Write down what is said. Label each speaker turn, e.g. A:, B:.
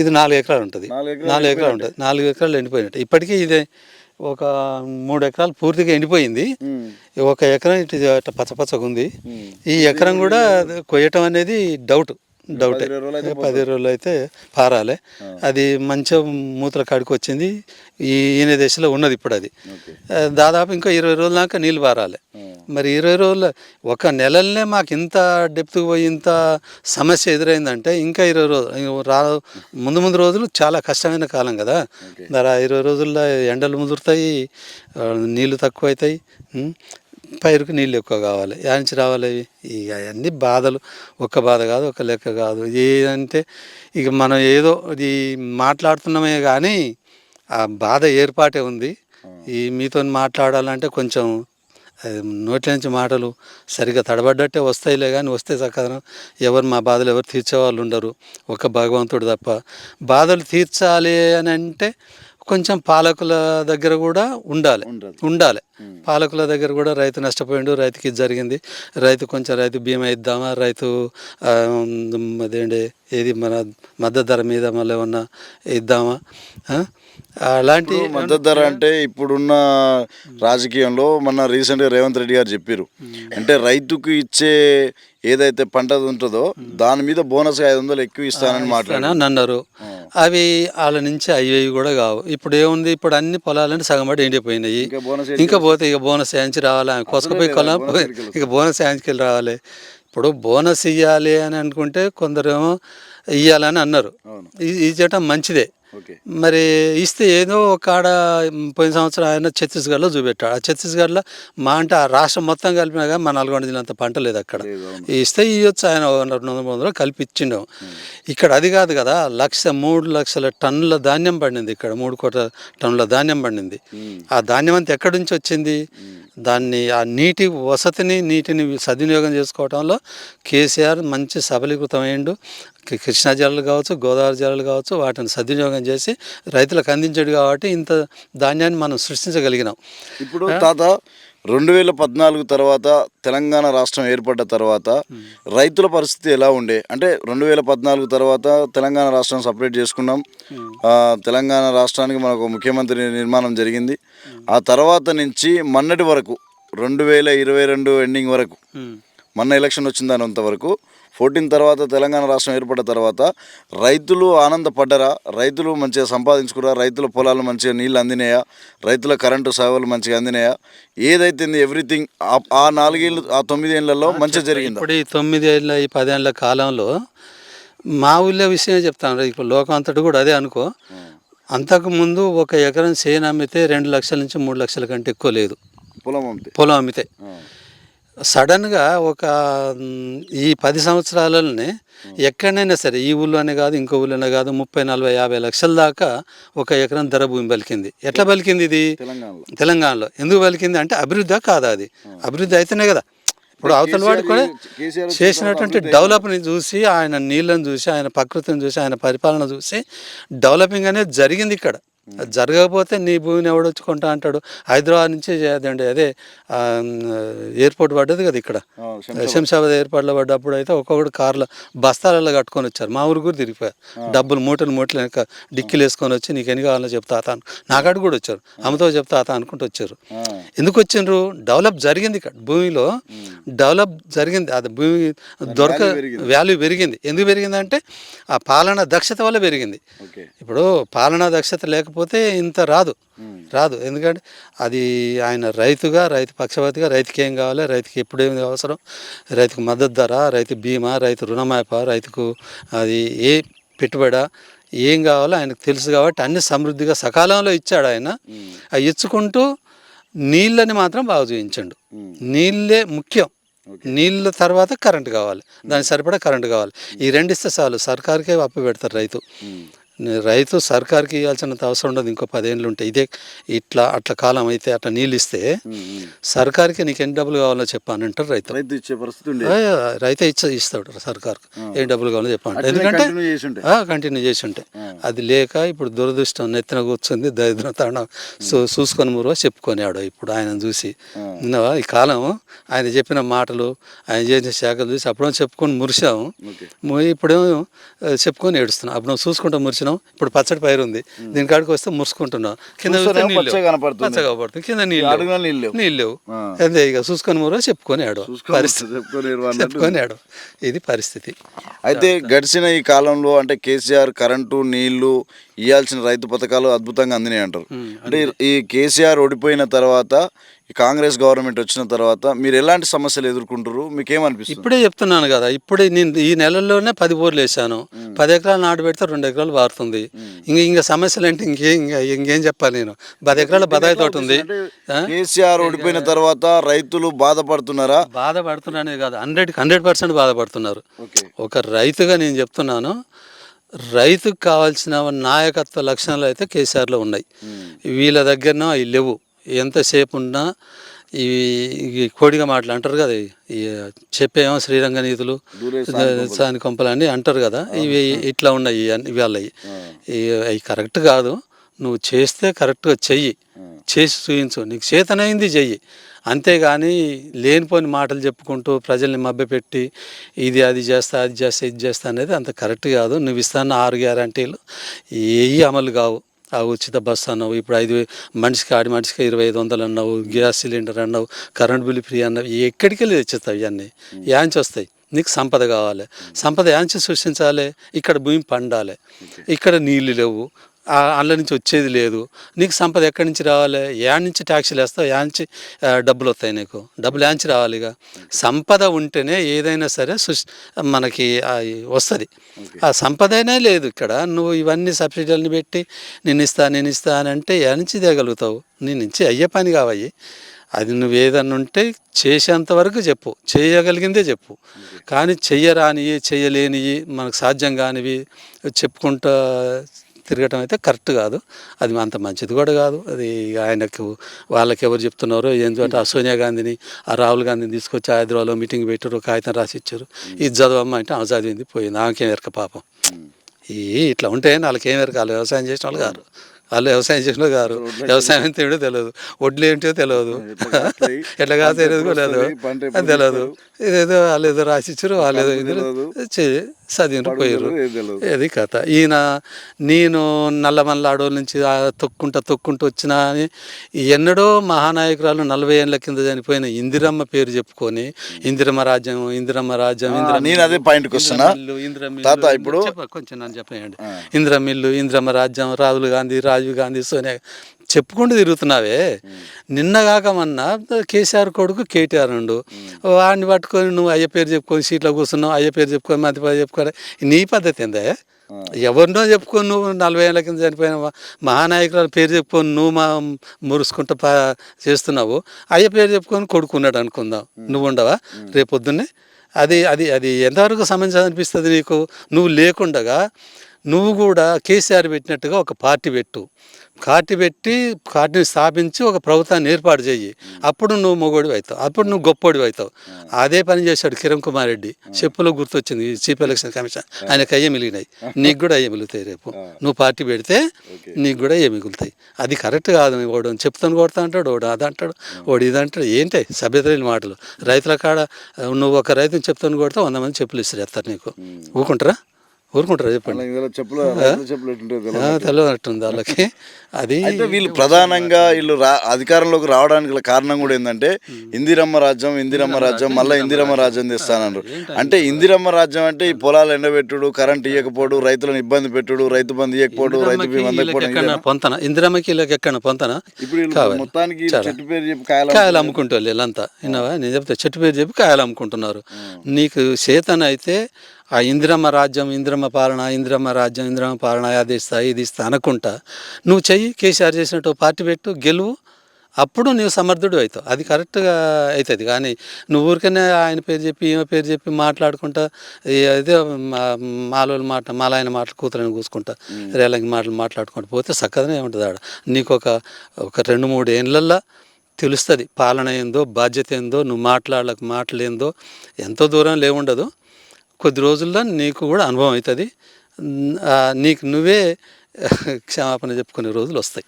A: ఇది నాలుగు ఎకరాలు ఉంటుంది.
B: నాలుగు ఎకరాలు
A: ఉంటుంది. నాలుగు ఎకరాలు ఎండిపోయినట్టు. ఇప్పటికీ ఇది ఒక మూడు ఎకరాలు పూర్తిగా ఎండిపోయింది. ఒక ఎకరం ఇటు అట్ట పచ్చ పచ్చగా ఉంది ఈ ఎకరం కూడా కొయ్యటం అనేది డౌట్. డౌటే.
B: ఇరవై రోజులు అయితే
A: పది రోజులు అయితే పారాలి. అది మంచిగా మూతల కాడికి వచ్చింది. ఈ ఈయన దశలో ఉన్నది ఇప్పుడు అది. దాదాపు ఇంకా ఇరవై రోజుల దాకా నీళ్ళు పారాలి. మరి ఇరవై రోజుల ఒక నెలలనే మాకు ఇంత డెప్త్కి పోయి ఇంత సమస్య ఎదురైందంటే ఇంకా ఇరవై రోజులు రా ముందు ముందు రోజులు చాలా కష్టమైన కాలం కదా. మరి ఆ ఇరవై రోజుల్లో ఎండలు ముదురుతాయి ఆ, నీళ్ళు తక్కువ అవుతాయి? పైరుకు నీళ్ళు ఎక్కువ కావాలి. యానించి రావాలి? ఇక అవన్నీ బాధలు. ఒక్క బాధ కాదు ఒక లెక్క కాదు. ఏదంటే ఇక మనం ఏదో ఇది మాట్లాడుతున్నామే కానీ ఆ బాధ ఏర్పాటే ఉంది. ఈ మీతో మాట్లాడాలంటే కొంచెం అది నోట్ల నుంచి మాటలు సరిగ్గా తడబడ్డట్టే వస్తాయిలే కానీ వస్తే సకాలం ఎవరు మా బాధలు ఎవరు తీర్చేవాళ్ళు ఉండరు. ఒక భగవంతుడు తప్ప. బాధలు తీర్చాలి అని అంటే కొంచెం పాలకుల దగ్గర కూడా ఉండాలి.
B: ఉండాలి.
A: పాలకుల దగ్గర కూడా రైతు నష్టపోయిండు రైతుకి ఇది జరిగింది. రైతు కొంచెం రైతు బీమా ఇద్దామా రైతు అదేంటి ఏది మన మద్దతు ధర మీద మళ్ళీ ఏమన్నా ఇద్దామా? అలాంటి
B: మద్దతు ధర అంటే ఇప్పుడున్న రాజకీయంలో మొన్న రీసెంట్గా రేవంత్ రెడ్డి గారు చెప్పారు అంటే రైతుకు ఇచ్చే ఏదైతే పంట ఉంటుందో దాని మీద బోనస్ ఐదు వందలు ఎక్కువ ఇస్తానని మాట్లాడారు.
A: అని అన్నారు. అవి వాళ్ళ నుంచి అయ్యేవి కూడా కావు. ఇప్పుడు ఏముంది? ఇప్పుడు అన్ని పొలాలన్నీ సగం పడి ఎండిపోయినాయి.
B: ఇంకా
A: పోతే ఇక బోనస్ యాంచి రావాలి. కొసకపోయి కొలం ఇక బోనస్ యాంచికి రావాలి. ఇప్పుడు బోనస్ ఇవ్వాలి అని అనుకుంటే కొందరేమో ఇవ్వాలని అన్నారు. ఇ- ఇచ్చటం మంచిదే. మరి ఇస్తే ఏదో ఒక ఆడ పోయిన సంవత్సరం ఆయన ఛత్తీస్గఢ్లో చూపెట్టాడు. ఆ ఛత్తీస్గఢ్లో మా అంటే ఆ రాష్ట్రం మొత్తం కలిపినా కానీ మా నల్గొండ జిల్లా అంత పంట లేదు అక్కడ. ఇస్తే ఇవ్వచ్చు ఆయన రెండు వందల కలిపి ఇచ్చిండు ఇక్కడ అది కాదు కదా లక్ష మూడు లక్షల టన్నుల ధాన్యం పండింది ఇక్కడ. మూడు కోట్ల టన్నుల ధాన్యం పండింది. ఆ ధాన్యం అంతా ఎక్కడి నుంచి వచ్చింది? దాన్ని ఆ నీటి వసతిని నీటిని సద్వినియోగం చేసుకోవడంలో కేసీఆర్ మంచి సబలీకృతమైండు కృష్ణా జలాలు కావచ్చు గోదావరి జలాలు కావచ్చు వాటిని సద్వినియోగం చేసి రైతులకు అందించాడు కాబట్టి ఇంత ధాన్యాన్ని మనం సృష్టించగలిగినాం.
B: ఇప్పుడు తాత రెండు వేల పద్నాలుగు తర్వాత తెలంగాణ రాష్ట్రం ఏర్పడ్డ తర్వాత రైతుల పరిస్థితి ఎలా ఉండే? అంటే రెండు వేల పద్నాలుగు తర్వాత తెలంగాణ రాష్ట్రం సపరేట్ చేసుకున్నాం. తెలంగాణ రాష్ట్రానికి మనకు ముఖ్యమంత్రి నిర్మాణం జరిగింది. ఆ తర్వాత నుంచి మొన్నటి వరకు రెండు వేల ఇరవై రెండు ఎండింగ్ వరకు మొన్న ఎలక్షన్ వచ్చిందనంత వరకు ఫోర్టీన్ తర్వాత తెలంగాణ రాష్ట్రం ఏర్పడ్డ తర్వాత రైతులు ఆనందపడ్డరా? రైతులు మంచిగా సంపాదించుకురా? రైతుల పొలాలు మంచిగా నీళ్ళు అందినాయా? రైతుల కరెంటు సేవలు మంచిగా అందినాయా? ఏదైతే ఎవ్రీథింగ్? ఆ నాలుగేళ్ళు ఆ తొమ్మిదేళ్ళలో మంచిగా జరిగిందా?
A: ఇప్పుడు ఈ తొమ్మిది ఏళ్ళ ఈ పదేళ్ళ కాలంలో మా ఊళ్ళో విషయమే చెప్తాను. ఇప్పుడు లోకం అంతటి కూడా అదే అనుకో. అంతకుముందు ఒక ఎకరం చేను అమ్మితే రెండు లక్షల నుంచి మూడు లక్షల కంటే ఎక్కువ లేదు.
B: పొలం అమ్మితే.
A: పొలం అమ్మితే. సడన్గా ఒక ఈ పది సంవత్సరాలలోనే ఎక్కడైనా సరే ఈ ఊళ్ళోనే కాదు ఇంకో ఊళ్ళోనే కాదు ముప్పై నలభై యాభై లక్షల దాకా ఒక ఎకరం ధర భూమి పలికింది ఎట్లా పలికింది ఇది?
B: తెలంగాణలో.
A: ఎందుకు పలికింది అంటే అభివృద్ధి కాదా అది? అభివృద్ధి అయితేనే కదా. ఇప్పుడు అవతల వాడు కూడా చేసినటువంటి డెవలప్ని చూసి ఆయన నీళ్ళని చూసి ఆయన ప్రకృతిని చూసి ఆయన పరిపాలన చూసి డెవలపింగ్ అనేది జరిగింది ఇక్కడ. అది జరగకపోతే నీ భూమిని ఎవడొచ్చి కొంటా అంటాడు? హైదరాబాద్ నుంచి అదండి అదే ఎయిర్పోర్ట్ పడ్డది కదా ఇక్కడ.
B: శంషాబాద్.
A: ఎయిర్పోర్ట్లో పడ్డప్పుడు అయితే ఒక్కొక్కడు కార్లో బస్తాలలో కట్టుకొని వచ్చారు. మా ఊరు కూడా తిరిగిపోయారు. డబ్బులు మూటలు మూటలు వెనక డిక్కీలు వేసుకొని వచ్చి నీకు ఎన్ని కావాలో చెప్తా అత నాకాడు కూడా వచ్చారు. అమ్మతో చెప్తా అత అనుకుంటూ వచ్చారు. ఎందుకు వచ్చిండ్రు? డెవలప్ జరిగింది ఇక్కడ. భూమిలో డెవలప్ జరిగింది. అది భూమి దొరక వాల్యూ పెరిగింది. ఎందుకు పెరిగిందంటే ఆ పాలన దక్షత వల్ల పెరిగింది. ఇప్పుడు పాలనా దక్షత లేకపోతే ఇంత రాదు. రాదు ఎందుకంటే అది ఆయన రైతుగా రైతు పక్షపాతిగా రైతుకి ఏం కావాలి రైతుకి ఎప్పుడు ఏమి అవసరం రైతుకు మద్దతు ధర రైతు బీమా రైతు రుణమాప రైతుకు అది ఏ పెట్టుబడ ఏం కావాలో ఆయనకు తెలుసు కాబట్టి అన్ని సమృద్ధిగా సకాలంలో ఇచ్చాడు ఆయన. అవి ఇచ్చుకుంటూ నీళ్ళని మాత్రం బాగా చూపించండు. నీళ్ళే ముఖ్యం. నీళ్ళ తర్వాత కరెంట్ కావాలి దానికి సరిపడా కరెంట్ కావాలి ఈ రెండు ఇస్తే చాలు సర్కార్కే అప్పు పెడతారు రైతు. రైతు సర్కార్కి ఇవ్వాల్సినంత అవసరం ఉండదు. ఇంకో పదేళ్ళు ఉంటాయి ఇదే ఇట్లా అట్లా కాలం అయితే అట్లా నీళ్ళు ఇస్తే. సర్కార్కి నీకు ఎన్ని డబ్బులు కావాలో చెప్పాను అంటారు రైతు.
B: రైతు ఇచ్చే పరిస్థితి
A: రైతే ఇచ్చ ఇస్తాడు సర్కార్కు. ఏం డబ్బులు కావాలో చెప్పండి
B: అట్లనే
A: ఎందుకంటే. కంటిన్యూ చేసి ఉంటే. అది లేక ఇప్పుడు దురదృష్టం నెత్తిన కూర్చుంది దరిద్రం తాండం సో చూసుకొని మురువ చెప్పుకొనివాడు ఇప్పుడు ఆయన చూసి. ఈ కాలం ఆయన చెప్పిన మాటలు ఆయన చేసిన శాఖలు చూసి అప్పుడో చెప్పుకొని మురిసాము ఇప్పుడేమో చెప్పుకొని ఏడుస్తున్నాం. అప్పుడు చూసుకుంటా మురిసి వచ్చినాం ఇప్పుడు పచ్చడి పైరు ఉంది. దీని కాడికి వస్తే మురుసుకుంటున్నాం. కింద
B: పచ్చగా. కనపడుతుంది.
A: కింద నీళ్ళు
B: నీళ్ళు.
A: అంతే ఇక చూసుకొని మూరో చెప్పుకొని ఆడు. పరిస్థితి.
B: చెప్పుకొని
A: ఆడు. ఇది పరిస్థితి.
B: అయితే గడిచిన ఈ కాలంలో అంటే కేసీఆర్ కరెంటు నీళ్ళు ఇవ్వాల్సిన రైతు పథకాలు అద్భుతంగా అందినాయి అంటారు. అంటే ఈ కేసీఆర్ ఓడిపోయిన తర్వాత ఈ కాంగ్రెస్ గవర్నమెంట్ వచ్చిన తర్వాత మీరు ఎలాంటి సమస్యలు ఎదుర్కొంటారు మీకు ఏమనిపిస్తుంది
A: ఇప్పుడే చెప్తున్నాను కదా ఇప్పుడే నేను ఈ నెలల్లోనే పది బోర్లు వేసాను పది ఎకరాలు నాటు పెడితే రెండు ఎకరాలు వారుతుంది. ఇంక ఇంకా సమస్యలు అంటే ఇంకేం ఇంకా ఇంకేం చెప్పాలి నేను? పది ఎకరాల బదాయి తోట ఉంది?
B: కేసీఆర్ ఓడిపోయిన తర్వాత రైతులు బాధపడుతున్నారా?
A: బాధపడుతున్నానే కాదు హండ్రెడ్కి హండ్రెడ్ పర్సెంట్ బాధపడుతున్నారు. ఒక రైతుగా నేను చెప్తున్నాను రైతుకు కావాల్సిన నాయకత్వ లక్షణాలు అయితే కేసీఆర్లో ఉన్నాయి. వీళ్ళ దగ్గర అవి లేవు. ఎంతసేపు ఉన్నా ఈ ఈ కోడిగా మాటలు అంటారు కదా ఈ చెప్పేమో శ్రీరంగ నీతులు సాని కొంపలు. అని అంటారు కదా ఇవి ఇట్లా ఉన్నాయి ఇవాళ అవి కరెక్ట్ కాదు నువ్వు చేస్తే కరెక్ట్గా చెయ్యి చేసి చూయించు నీకు చేతనైంది చెయ్యి. అంతేగాని లేనిపోని మాటలు చెప్పుకుంటూ ప్రజల్ని మభ్యపెట్టి ఇది అది చేస్తా అది చేస్తా ఇది చేస్తా అనేది అంత కరెక్ట్ కాదు. నువ్వు ఇస్తాన్న ఆరు గ్యారంటీలు ఏవి అమలు కావు. ఉచిత బస్సు అన్నావు. ఇప్పుడు ఐదు మనిషికి ఆడి మనిషికి ఇరవై ఐదు వందలు అన్నావు. గ్యాస్ సిలిండర్ అన్నావు. కరెంట్ బిల్ ఫ్రీ అన్నావు. ఎక్కడికి వెళ్ళి తెచ్చిస్తావు ఇవన్నీ? యాంచి వస్తాయి. నీకు సంపద కావాలి. సంపద యాంచి సృష్టించాలి. ఇక్కడ భూమి పండాలి. ఇక్కడ నీళ్ళు లేవు. ఆ అందులో నుంచి వచ్చేది లేదు. నీకు సంపద ఎక్కడి నుంచి రావాలి? యా నుంచి ట్యాక్సీలు వేస్తావు? యా నుంచి డబ్బులు వస్తాయి నీకు. డబ్బులు యాంచి రావాలి ఇక. సంపద ఉంటేనే ఏదైనా సరే సృష్ మనకి వస్తుంది. ఆ సంపదనే లేదు ఇక్కడ. నువ్వు ఇవన్నీ సబ్సిడీలను పెట్టి నేను ఇస్తా నేను ఇస్తా అని అంటే యా నుంచి తేగలుగుతావు నీ నుంచి అయ్యే పని కావయ్యి. అది నువ్వు ఏదన్నా ఉంటే చేసేంత వరకు చెప్పు. చేయగలిగిందే చెప్పు. కానీ చెయ్యరానివి చెయ్యలేనివి మనకు సాధ్యం కానివి చెప్పుకుంటా తిరగటం అయితే కరెక్ట్ కాదు. అది అంత మంచిది కూడా కాదు. అది ఆయనకు వాళ్ళకి ఎవరు చెప్తున్నారో ఏంటంటే ఆ సోనియా గాంధీని ఆ రాహుల్ గాంధీని తీసుకొచ్చి హైదరాబాద్లో మీటింగ్ పెట్టారు కాగితం రాసి ఇచ్చారు. ఇది చదవమ్మ అంటే ఆమె చదివింది పోయింది. ఆమెకేం ఎరక పాపం. ఈ ఇట్లా ఉంటే వాళ్ళకేం ఎరక? వాళ్ళు వ్యవసాయం చేసిన వాళ్ళు గారు వాళ్ళు వ్యవసాయం చేసిన వాళ్ళు గారు వ్యవసాయం ఏంటో తెలియదు. వడ్లు ఏంటో తెలియదు. ఎట్లా కాదు తెలియదు. లేదు తెలియదు. ఇదేదో వాళ్ళు ఏదో రాసిచ్చారు వాళ్ళు ఏదో ఇది చదివిన పోయారు. అది కథ. ఈయన నేను నల్లమల్ల అడవుల నుంచి తొక్కుంటా తొక్కుంటూ వచ్చినా అని ఎన్నడో మహానాయకురాలు నలభై ఏళ్ళ కింద చనిపోయిన ఇందిరమ్మ పేరు చెప్పుకొని ఇందిరమ్మ రాజ్యం ఇందిరమ్మ రాజ్యం
B: నేను అదే పాయింట్కి వస్తున్నా.
A: ఇందిరమిల్లు, ఇందిరమిల్లు,
B: తాత ఇప్పుడు
A: కొంచెం నన్ను చెప్పండి ఇందిరమిల్లు ఇందిరమ్మ రాజ్యం రాహుల్ గాంధీ రాజీవ్ గాంధీ సోనియా చెప్పుకుంటూ తిరుగుతున్నావే. నిన్నగాక మొన్న కేసీఆర్ కొడుకు కేటీఆర్ ఉండు. వాడిని పట్టుకొని నువ్వు అయ్య పేరు చెప్పుకొని సీట్లో కూర్చున్నావు అయ్య పేరు చెప్పుకొని మంది పేరు చెప్పుకొని నీ పద్ధతి ఏందే? ఎవరినో చెప్పుకొని నువ్వు నలభై ఏళ్ళ కింద చనిపోయిన మహానాయకురాలు పేరు చెప్పుకొని నువ్వు మా మురుసుకుంటూ పా చేస్తున్నావు. అయ్య పేరు చెప్పుకొని కొడుకున్నాడు అనుకుందాం. నువ్వు ఉండవా? రేపు పొద్దున్నే అది అది అది ఎంతవరకు సమంజసం అనిపిస్తుంది నీకు? నువ్వు లేకుండగా నువ్వు కూడా కేసీఆర్ పెట్టినట్టుగా ఒక పార్టీ పెట్టు. పార్టీ పెట్టి పార్టీని స్థాపించి ఒక ప్రభుత్వాన్ని ఏర్పాటు చెయ్యి. అప్పుడు నువ్వు మొగోడివి అవుతావు. అప్పుడు నువ్వు గొప్పోడివి అవుతావు. అదే పని చేశాడు కిరణ్ కుమార్ రెడ్డి. చెప్పులో గుర్తొచ్చింది. Chief election commission. ఆయనకు అయ్యే మిగిలినాయి. నీకు కూడా అయ్యే మిగులుతాయి రేపు. నువ్వు పార్టీ పెడితే నీకు కూడా అయ్యే మిగులుతాయి. అది కరెక్ట్ కాదు. ఓడు చెప్తాను కొడతా అంటాడు ఓడు అది అంటాడు ఓడు ఇది అంటాడు. ఏంటి? సభ్యత లేని మాటలు. రైతుల కాడ నువ్వు ఒక రైతుని చెప్తాను కొడితే వంద మంది చెప్పులు ఇస్తారు ఎత్తారు నీకు. ఊరుకుంటారా? ఊరుకుంటారా చెప్పండి.
B: ఇందులో చెప్పులు
A: తెలియనట్టుంది వాళ్ళకి అది
B: అయితే వీళ్ళు ప్రధానంగా వీళ్ళు రా అధికారంలోకి రావడానికి గల కారణం కూడా ఏంటంటే ఇందిరమ్మ రాజ్యం ఇందిరమ్మ రాజ్యం మళ్ళీ ఇందిరమ్మ రాజ్యం. తెస్తానన్నారు. అంటే ఇందిరమ్మ రాజ్యం అంటే ఈ పొలాలు ఎండబెట్టుడు కరెంట్ ఇవ్వకపోడు రైతులను ఇబ్బంది పెట్టుడు రైతు బంధు ఇవ్వకపోడు రైతు బీమా
A: పొంతన ఇందిరమ్మకి ఎక్కడ పొంతన?
B: ఇప్పుడు. మొత్తానికి. చెట్టు పేరు చెప్పి కాయలు
A: కాయలు అమ్ముకుంటారు వీళ్ళంతా. విన్నావా? నేను చెప్తే చెట్టు పేరు చెప్పి కాయలు అమ్ముకుంటున్నారు. నీకు చేతన అయితే ఆ ఇందిరమ్మ రాజ్యం ఇందిరమ్మ పాలన ఇందిరమ్మ రాజ్యం ఇందిరమ్మ పాలన అది ఇస్తా ఇది ఇస్తా అనకుంటా. నువ్వు చెయ్యి కేసీఆర్ చేసినట్టు పార్టీ పెట్టు గెలువు. అప్పుడు నువ్వు సమర్థుడు అవుతావు. అది కరెక్ట్గా అవుతుంది. కానీ నువ్వు ఊరికనే ఆయన పేరు చెప్పి ఈమె పేరు చెప్పి మాట్లాడుకుంటా అదే మా- మాలోళ్ళ మాట మాలాయన మాటలు కూతురని కూసుకుంటా రేలంగి మాటలు మాట్లాడుకుంటూ పోతే చక్కగానే ఉంటుంది ఆడ. నీకు ఒక ఒక రెండు మూడు ఏళ్ళల్లో తెలుస్తుంది పాలన ఏందో బాధ్యత ఏందో నువ్వు మాట్లాడలేక మాటలేందో. ఎంతో దూరం లేవుండదు. కొద్ది రోజుల్లో నీకు కూడా అనుభవం అవుతుంది. నీకు నువ్వే క్షమాపణ చెప్పుకునే రోజులు వస్తాయి.